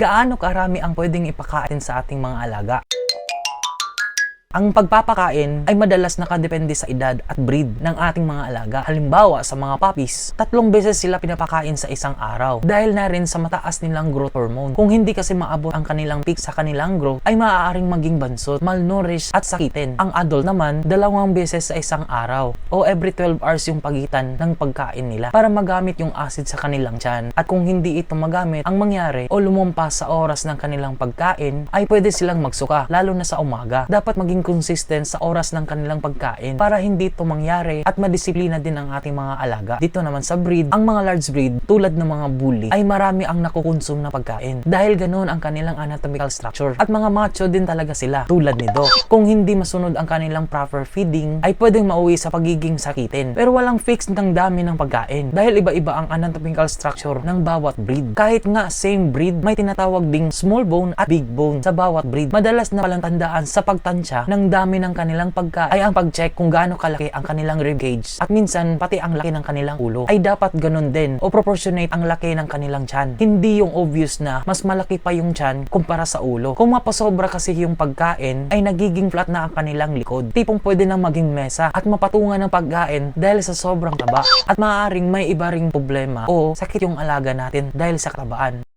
gaano karami ang pwedeng ipakain sa ating mga alaga. Ang pagpapakain ay madalas nakadepende sa edad at breed ng ating mga alaga. Halimbawa, sa mga puppies, tatlong beses sila pinapakain sa isang araw dahil na rin sa mataas nilang growth hormone. Kung hindi kasi maabot ang kanilang peak sa kanilang growth, ay maaaring maging bansot, malnourished at sakitin. Ang adult naman, dalawang beses sa isang araw o every 12 hours yung pagitan ng pagkain nila para magamit yung acid sa kanilang tiyan. At kung hindi ito magamit, ang mangyari o lumampas sa oras ng kanilang pagkain ay pwede silang magsuka, lalo na sa umaga. Dapat maging consistent sa oras ng kanilang pagkain para hindi ito mangyari at madisiplina din ang ating mga alaga. Dito naman sa breed, ang mga large breed tulad ng mga bully ay marami ang nakukonsum na pagkain dahil ganoon ang kanilang anatomical structure at mga macho din talaga sila tulad nito. Kung hindi masunod ang kanilang proper feeding ay pwedeng mauwi sa pagiging sakitin. Pero walang fix ng dami ng pagkain dahil iba-iba ang anatomical structure ng bawat breed. Kahit nga same breed, may tinatawag ding small bone at big bone sa bawat breed. Madalas na palang tandaan sa pagtansya ng dami ng kanilang pagkain ay ang pag-check kung gaano kalaki ang kanilang rib cage at minsan pati ang laki ng kanilang ulo ay dapat ganun din o proportionate ang laki ng kanilang tiyan. Hindi yung obvious na mas malaki pa yung tiyan kumpara sa ulo. Kung mapasobra kasi yung pagkain ay nagiging flat na ang kanilang likod. Tipong pwede nang maging mesa at mapatungan ng pagkain dahil sa sobrang taba at maaaring may iba ring problema o sakit yung alaga natin dahil sa katabaan.